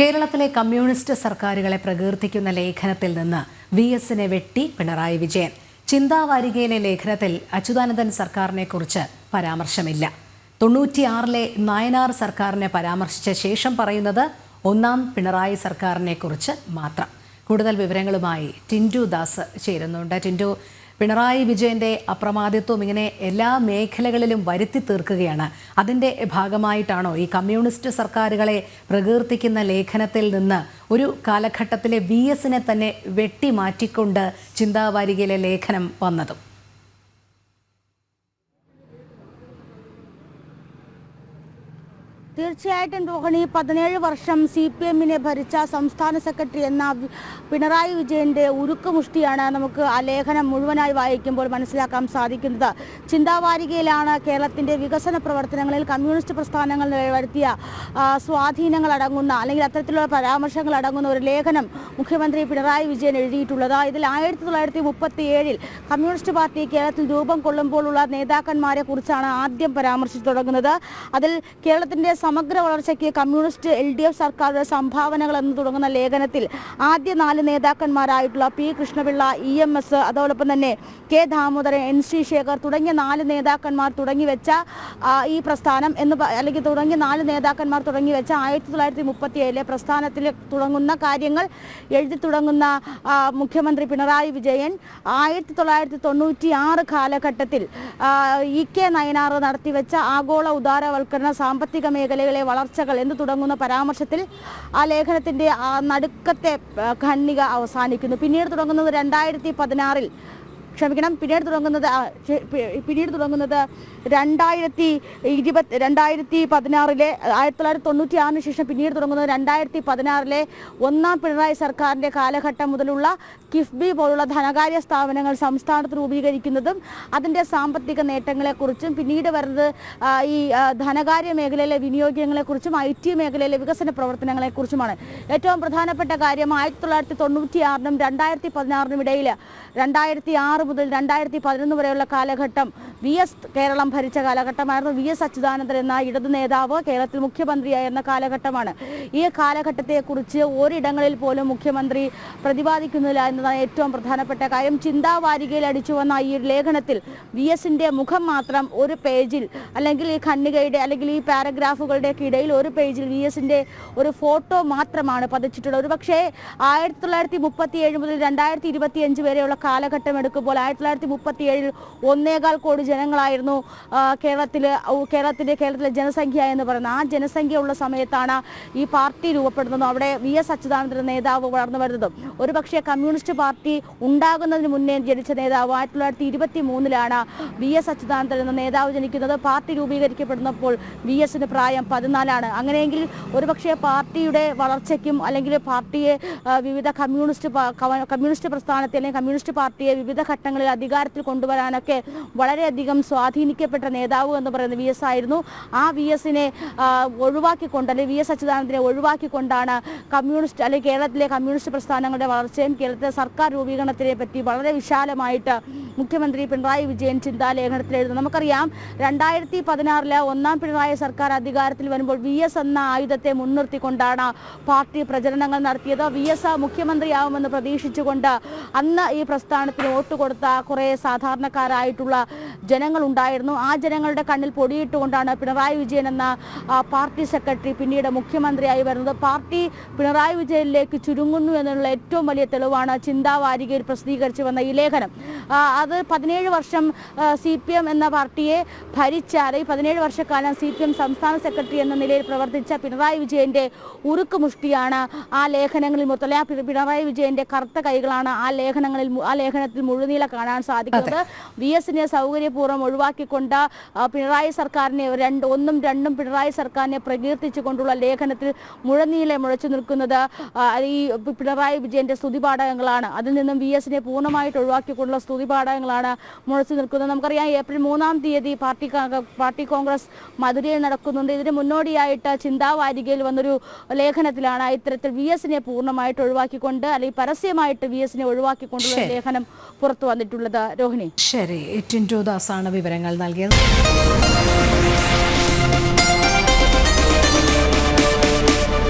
കേരളത്തിലെ കമ്മ്യൂണിസ്റ്റ് സർക്കാരുകളെ പ്രകീർത്തിക്കുന്ന ലേഖനത്തിൽ നിന്ന് വി എസിനെ വെട്ടി പിണറായി വിജയൻ. ചിന്താവാരികയിലെ ലേഖനത്തിൽ അച്യുതാനന്ദൻ സർക്കാരിനെക്കുറിച്ച് പരാമർശമില്ല. തൊണ്ണൂറ്റിയാറിലെ നായനാർ സർക്കാരിനെ പരാമർശിച്ച ശേഷം പറയുന്നത് ഒന്നാം പിണറായി സർക്കാരിനെക്കുറിച്ച് മാത്രം. കൂടുതൽ വിവരങ്ങളുമായി ടിന്റു ദാസ് ചേരുന്നുണ്ട്. ടിന്റു പിണറായി വിജയന്റെ അപ്രമാദിത്വം ഇങ്ങനെ എല്ലാ മേഖലകളിലും വരുത്തി തീർക്കുകയാണ്. അതിന്റെ ഭാഗമായിട്ടാണോ ഈ കമ്മ്യൂണിസ്റ്റ് സർക്കാരുകളെ പ്രകീർത്തിക്കുന്ന ലേഖനത്തിൽ നിന്ന് ഒരു കാലഘട്ടത്തിലെ വി എസിനെ തന്നെ വെട്ടിമാറ്റിക്കൊണ്ട് ചിന്താവാരികയിലെ ലേഖനം വന്നതും? തീർച്ചയായിട്ടും രോഹിണി പതിനേഴ് വർഷം സി പി എമ്മിനെ ഭരിച്ച സംസ്ഥാന സെക്രട്ടറി എന്ന പിണറായി വിജയന്റെ ഉരുക്കുമുഷ്ടിയാണ് നമുക്ക് ആ ലേഖനം മുഴുവനായി വായിക്കുമ്പോൾ മനസ്സിലാക്കാൻ സാധിക്കുന്നത്. ചിന്താവാരികയിലാണ് കേരളത്തിന്റെ വികസന പ്രവർത്തനങ്ങളിൽ കമ്മ്യൂണിസ്റ്റ് പ്രസ്ഥാനങ്ങൾ വരുത്തിയ സ്വാധീനങ്ങൾ അടങ്ങുന്ന അല്ലെങ്കിൽ അത്തരത്തിലുള്ള പരാമർശങ്ങൾ അടങ്ങുന്ന ഒരു ലേഖനം മുഖ്യമന്ത്രി പിണറായി വിജയൻ എഴുതിയിട്ടുള്ളത്. ഇതിൽ ആയിരത്തി തൊള്ളായിരത്തി മുപ്പത്തി ഏഴിൽ കമ്മ്യൂണിസ്റ്റ് പാർട്ടി കേരളത്തിൽ രൂപം കൊള്ളുമ്പോഴുള്ള നേതാക്കന്മാരെ കുറിച്ചാണ് ആദ്യം പരാമർശിച്ചു തുടങ്ങുന്നത്. അതിൽ കേരളത്തിന്റെ സമഗ്ര വളർച്ചയ്ക്ക് കമ്മ്യൂണിസ്റ്റ് എൽ ഡി എഫ് സർക്കാരുടെ സംഭാവനകൾ എന്ന് തുടങ്ങുന്ന ലേഖനത്തിൽ ആദ്യ നാല് നേതാക്കന്മാരായിട്ടുള്ള P Krishna Pillai E M S അതോടൊപ്പം തന്നെ K Damodaran N C Shekhar തുടങ്ങിയ നാല് നേതാക്കന്മാർ തുടങ്ങി വെച്ച ഈ പ്രസ്ഥാനം എന്ന് അല്ലെങ്കിൽ തുടങ്ങിയ നാല് നേതാക്കന്മാർ തുടങ്ങി വെച്ച ആയിരത്തി തൊള്ളായിരത്തി മുപ്പത്തി ഏഴിലെ പ്രസ്ഥാനത്തിൽ തുടങ്ങുന്ന കാര്യങ്ങൾ എഴുതി തുടങ്ങുന്ന മുഖ്യമന്ത്രി പിണറായി വിജയൻ ആയിരത്തി തൊള്ളായിരത്തി തൊണ്ണൂറ്റി ആറ് കാലഘട്ടത്തിൽ ഇ കെ നയനാർ നടത്തിവെച്ച ആഗോള ഉദാരവൽക്കരണ സാമ്പത്തിക മേഖലകളിലെ വളർച്ചകൾ എന്ന് തുടങ്ങുന്ന പരാമർശത്തിൽ ആ ലേഖനത്തിന്റെ ആ നടുക്കത്തെ ഖണ്ണിക അവസാനിക്കുന്നു. പിന്നീട് തുടങ്ങുന്നത് രണ്ടായിരത്തി പതിനാറിൽ ക്ഷമിക്കണം. പിന്നീട് തുടങ്ങുന്നത് പിന്നീട് തുടങ്ങുന്നത് രണ്ടായിരത്തി ഇരുപത്തി രണ്ടായിരത്തി പതിനാറിലെ ആയിരത്തി തൊള്ളായിരത്തി തൊണ്ണൂറ്റി ആറിന് ശേഷം പിന്നീട് തുടങ്ങുന്നത് രണ്ടായിരത്തി പതിനാറിലെ ഒന്നാം പിണറായി സർക്കാരിന്റെ കാലഘട്ടം മുതലുള്ള കിഫ്ബി പോലുള്ള ധനകാര്യ സ്ഥാപനങ്ങൾ സംസ്ഥാനത്ത് രൂപീകരിക്കുന്നതും അതിന്റെ സാമ്പത്തിക നേട്ടങ്ങളെക്കുറിച്ചും പിന്നീട് വരുന്നത് ഈ ധനകാര്യ മേഖലയിലെ വിനിയോഗങ്ങളെക്കുറിച്ചും ഐ ടി മേഖലയിലെ വികസന പ്രവർത്തനങ്ങളെക്കുറിച്ചുമാണ്. ഏറ്റവും പ്രധാനപ്പെട്ട കാര്യം ആയിരത്തി തൊള്ളായിരത്തി തൊണ്ണൂറ്റി ആറിനും രണ്ടായിരത്തി പതിനാറിനും ഇടയിൽ രണ്ടായിരത്തി ആറ് മുതൽ രണ്ടായിരത്തി പതിനൊന്ന് വരെയുള്ള കാലഘട്ടം. വി എസ് കേരളം ഭരിച്ച കാലഘട്ടമായിരുന്നു വി എസ് അച്യുതാനന്ദൻ എന്ന ഇടതു നേതാവ് കേരളത്തിൽ മുഖ്യമന്ത്രിയായിരുന്ന കാലഘട്ടമാണ്. ഈ കാലഘട്ടത്തെക്കുറിച്ച് ഒരിടങ്ങളിൽ പോലും മുഖ്യമന്ത്രി പ്രതിപാദിക്കുന്നില്ല എന്നതാണ് ഏറ്റവും പ്രധാനപ്പെട്ട കാര്യം. ചിന്താവാരികയിൽ അടിച്ചു വന്ന ഈ ലേഖനത്തിൽ വി എസിന്റെ മുഖം മാത്രം ഒരു പേജിൽ അല്ലെങ്കിൽ ഈ ഖണ്ഡികയുടെ അല്ലെങ്കിൽ ഈ പാരഗ്രാഫുകളുടെ ഇടയിൽ ഒരു പേജിൽ വി എസിന്റെ ഒരു ഫോട്ടോ മാത്രമാണ് പതിച്ചിട്ടുള്ളത്. ഒരു പക്ഷേ ആയിരത്തി തൊള്ളായിരത്തി മുപ്പത്തി ഏഴ് മുതൽ രണ്ടായിരത്തി ഇരുപത്തി അഞ്ച് വരെയുള്ള കാലഘട്ടം എടുക്കുമ്പോൾ ആയിരത്തി തൊള്ളായിരത്തി മുപ്പത്തി ഏഴിൽ ഒന്നേകാൽ കോടി ജനങ്ങളായിരുന്നു കേരളത്തിൽ കേരളത്തിന്റെ കേരളത്തിലെ ജനസംഖ്യ എന്ന് പറയുന്നത്. ആ ജനസംഖ്യ ഉള്ള സമയത്താണ് ഈ പാർട്ടി രൂപപ്പെടുന്നതും. അവിടെ വി എസ് അച്യുതാനന്ദൻ നേതാവ് വളർന്നു വരുന്നതും. ഒരു പക്ഷേ കമ്മ്യൂണിസ്റ്റ് പാർട്ടി ഉണ്ടാകുന്നതിന് മുന്നേ ജനിച്ച നേതാവ് ആയിരത്തി തൊള്ളായിരത്തി ഇരുപത്തി മൂന്നിലാണ് വി എസ് അച്യുതാനന്ദൻ എന്ന നേതാവ് ജനിക്കുന്നത്. പാർട്ടി രൂപീകരിക്കപ്പെടുന്നപ്പോൾ വി എസിന് പ്രായം പതിനാലാണ്. അങ്ങനെയെങ്കിൽ ഒരുപക്ഷെ പാർട്ടിയുടെ വളർച്ചയ്ക്കും അല്ലെങ്കിൽ പാർട്ടിയെ വിവിധ കമ്മ്യൂണിസ്റ്റ് കമ്മ്യൂണിസ്റ്റ് പ്രസ്ഥാനത്തെ അല്ലെങ്കിൽ കമ്മ്യൂണിസ്റ്റ് പാർട്ടിയെ വിവിധ ഘട്ടങ്ങളിൽ അധികാരത്തിൽ കൊണ്ടുവരാനൊക്കെ വളരെയധികം സ്വാധീനിക്കപ്പെട്ട നേതാവ് എന്ന് പറയുന്നത് വി എസ് ആയിരുന്നു. ആ വി എസിനെ ഒഴിവാക്കിക്കൊണ്ട് അല്ലെങ്കിൽ വി എസ് അച്യുതാനന്ദനെ ഒഴിവാക്കിക്കൊണ്ടാണ് കമ്മ്യൂണിസ്റ്റ് അല്ലെങ്കിൽ കേരളത്തിലെ കമ്മ്യൂണിസ്റ്റ് പ്രസ്ഥാനങ്ങളുടെ വളർച്ചയും കേരളത്തിലെ സർക്കാർ രൂപീകരണത്തിനെ പറ്റി വളരെ വിശാലമായിട്ട് മുഖ്യമന്ത്രി പിണറായി വിജയൻ ചിന്താലേഖനത്തിൽ എഴുതുന്നു. നമുക്കറിയാം രണ്ടായിരത്തി പതിനാറിൽ ഒന്നാം പിണറായി സർക്കാർ അധികാരത്തിൽ വരുമ്പോൾ വി എസ് എന്ന ആയുധത്തെ മുൻനിർത്തിക്കൊണ്ടാണ് പാർട്ടി പ്രചരണങ്ങൾ നടത്തിയത്. വി എസ് മുഖ്യമന്ത്രിയാവുമെന്ന് പ്രതീക്ഷിച്ചുകൊണ്ട് അന്ന് ഈ പ്രസ്ഥാനത്തിന് വോട്ട് കൊടുത്ത കുറേ സാധാരണക്കാരായിട്ടുള്ള ജനങ്ങളുണ്ടായിരുന്നു. ആ ജനങ്ങളുടെ കണ്ണിൽ പൊടിയിട്ടുകൊണ്ടാണ് പിണറായി വിജയൻ എന്ന പാർട്ടി സെക്രട്ടറി പിന്നീട് മുഖ്യമന്ത്രിയായി വരുന്നത്. പാർട്ടി പിണറായി വിജയനിലേക്ക് ചുരുങ്ങുന്നു എന്നുള്ള ഏറ്റവും വലിയ തെളിവാണ് ചിന്താവാരികയിൽ പ്രസിദ്ധീകരിച്ചു വന്ന ഈ ലേഖനം. അത് പതിനേഴ് വർഷം സി പി എം എന്ന പാർട്ടിയെ ഭരിച്ച അല്ലെങ്കിൽ പതിനേഴ് വർഷക്കാലം സി പി എം സംസ്ഥാന സെക്രട്ടറി എന്ന നിലയിൽ പ്രവർത്തിച്ച പിണറായി വിജയന്റെ ഉറുക്ക് മുഷ്ടിയാണ് ആ ലേഖനങ്ങളിൽ മുത്തല ആ പിണറായി വിജയന്റെ കറുത്ത കൈകളാണ് ആ ലേഖനങ്ങളിൽ ആ ലേഖനത്തിൽ മുഴുനീള കാണാൻ സാധിക്കുന്നത്. വി എസിനെ സൗകര്യപൂർവം ഒഴിവാക്കിക്കൊണ്ട് ആ, പിണറായി സർക്കാരിനെ രണ്ട് ഒന്നും രണ്ടും പിണറായി സർക്കാരിനെ പ്രകീർത്തിച്ചുകൊണ്ടുള്ള ലേഖനത്തിൽ മുഴനീലെ മുഴച്ചു നിൽക്കുന്നത് ഈ പിണറായി വിജയന്റെ സ്തുതിപാഠകങ്ങളാണ്. അതിൽ നിന്നും വി എസിനെ പൂർണമായിട്ട് ഒഴിവാക്കിക്കൊണ്ടുള്ള സ്തുതിപാഠകങ്ങളാണ് മുഴച്ചു നിൽക്കുന്നത്. നമുക്കറിയാം ഏപ്രിൽ മൂന്നാം തീയതി പാർട്ടി പാർട്ടി കോൺഗ്രസ് മധുരയിൽ നടക്കുന്നുണ്ട്. ഇതിന് മുന്നോടിയായിട്ട് ചിന്താവാരികയിൽ വന്നൊരു ലേഖനത്തിലാണ് ഇത്തരത്തിൽ വി എസിനെ പൂർണമായിട്ട് ഒഴിവാക്കിക്കൊണ്ട് അല്ലെങ്കിൽ പരസ്യമായിട്ട് വി എസിനെ ഒഴിവാക്കിക്കൊണ്ടുള്ള ലേഖനം പുറത്തു വന്നിട്ടുള്ളത്. രോഹിണി. ശരി. ടിന്റു ദാസാണ് വിവരങ്ങൾ നൽകിയത്.